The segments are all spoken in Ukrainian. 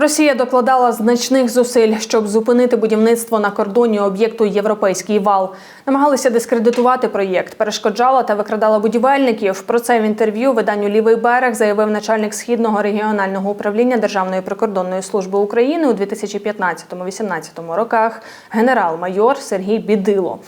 Росія докладала значних зусиль, щоб зупинити будівництво на кордоні об'єкту Європейський вал. Намагалися дискредитувати проєкт, перешкоджала та викрадала будівельників. Про це в інтерв'ю виданню Лівий берег заявив начальник східного регіонального управління Державної прикордонної служби України у 2015-2018 роках генерал-майор Сергій Бідило.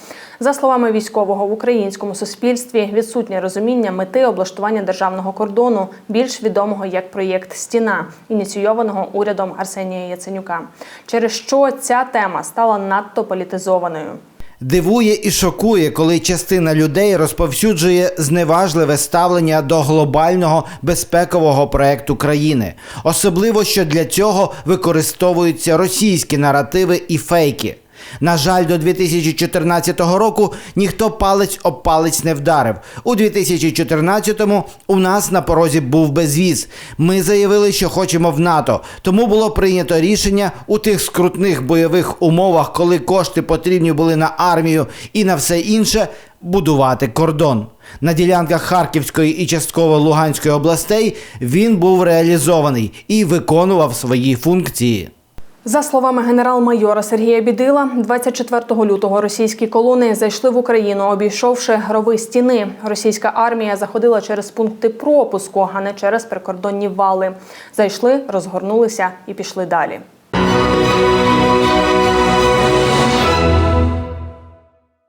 За словами військового в українському суспільстві, відсутнє розуміння мети облаштування державного кордону, більш відомого як проєкт Стіна, ініційованого урядом Арсенія Яценюка, через що ця тема стала надто політизованою. Дивує і шокує, коли частина людей розповсюджує зневажливе ставлення до глобального безпекового проекту країни, особливо що для цього використовуються російські наративи і фейки. На жаль, до 2014 року ніхто палець об палець не вдарив. У 2014-му у нас на порозі був безвіз. Ми заявили, що хочемо в НАТО. Тому було прийнято рішення у тих скрутних бойових умовах, коли кошти потрібні були на армію і на все інше, будувати кордон. На ділянках Харківської і частково Луганської областей він був реалізований і виконував свої функції. За словами генерал-майора Сергія Бідила, 24 лютого російські колони зайшли в Україну, обійшовши грови стіни. Російська армія заходила через пункти пропуску, а не через прикордонні вали. Зайшли, розгорнулися і пішли далі.